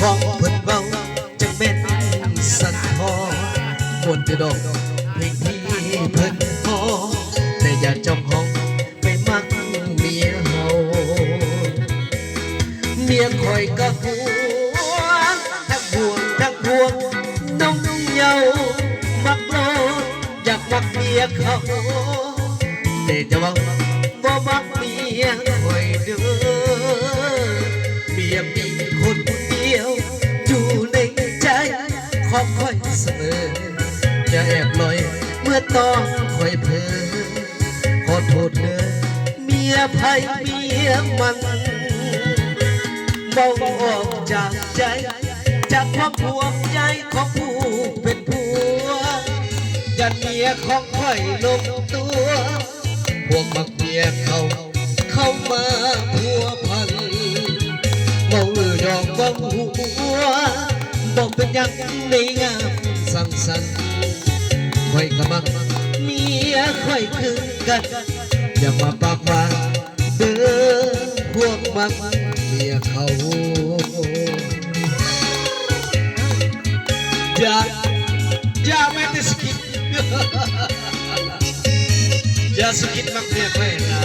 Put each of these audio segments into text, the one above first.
ของเพิ่นเบาจังแม่นสันทอมวนจะดอกเพลงที่เพิ่นขอแต่อย่าจองห้องไปมักเมียเฮาเมียคอยก็ห่วทั้งห่วงทั้งห่วงน้องเยามักโลดอยากมักเมียเขาแต่จะว่าบ่มักเมียคอยเด้อ จะแอบลอย เมื่อตอนคอยเพลอขอโทษเด้อเมียไผเมียมันเบาออกจากใจ จากความห่วงใยของผู้เป็นผัวยันเมียของค่อยลงตัว พวกมักเมียเขาเข้ามาพัวพันเมาเออดอกเบาหัวบอกเป็นยังในงามสังสรรค์ ค่อยก็มักเมียค่อยคือกันอย่ามาปากหวาเด้อพวกมักเมียเขาอย่าอย่าแม่ต่สกิดอย่าสกิดมักเมียใครนะ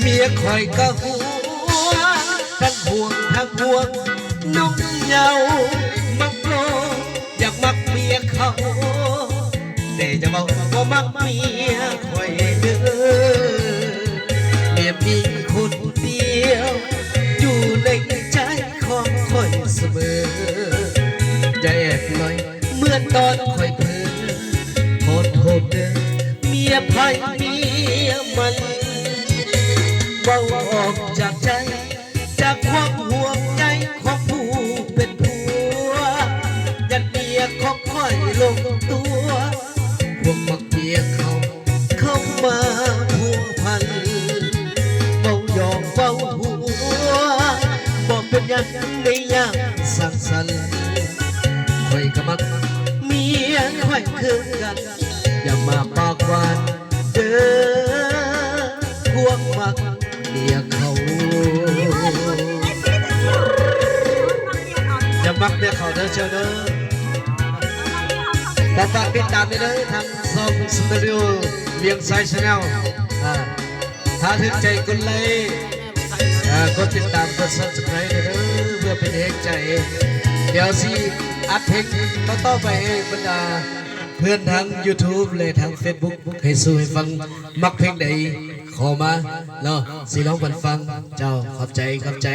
เมียคอยก็หัว ทั้งห่วงทั้งห่วงน้องเหยามักโลอยากมักเมียเขา แต่จะบอกว่ามักเมียคอยเด้อเมียมีคนเดียว อยู่ในใจของคอยเสมออย่าแอบลอยเมื่อตอนคอยเพลินขอโทษเด้อเมียไพ่เมียมันเบาออกจากใจ บอกเป็นหยังในยามสังสรรค์ค่อยก็มักเมียคอยคือกัน อย่ามาปากหวานเด้อพวกมักเมียเขาอย่ามักเมียเขาเด้อเชียวเด้อฝากฝากติดตามได้เลยทางซองสตูดิโอเวียงไซชาแนลถ้าถึงใจกดไลค์อ่ากด ติดตามกด subscribe ได้เลยเพื่อเป็นเอกใจ เดี๋ยวสิอัดเพลงต่อไปให้บรรดา เพื่อนทั้ง YouTube และทั้ง Facebook ให้สู้ให้ฟัง มักเพลงใดขอมาเนาะสิร้องกันฟัง เจ้าขอบใจขอบใจ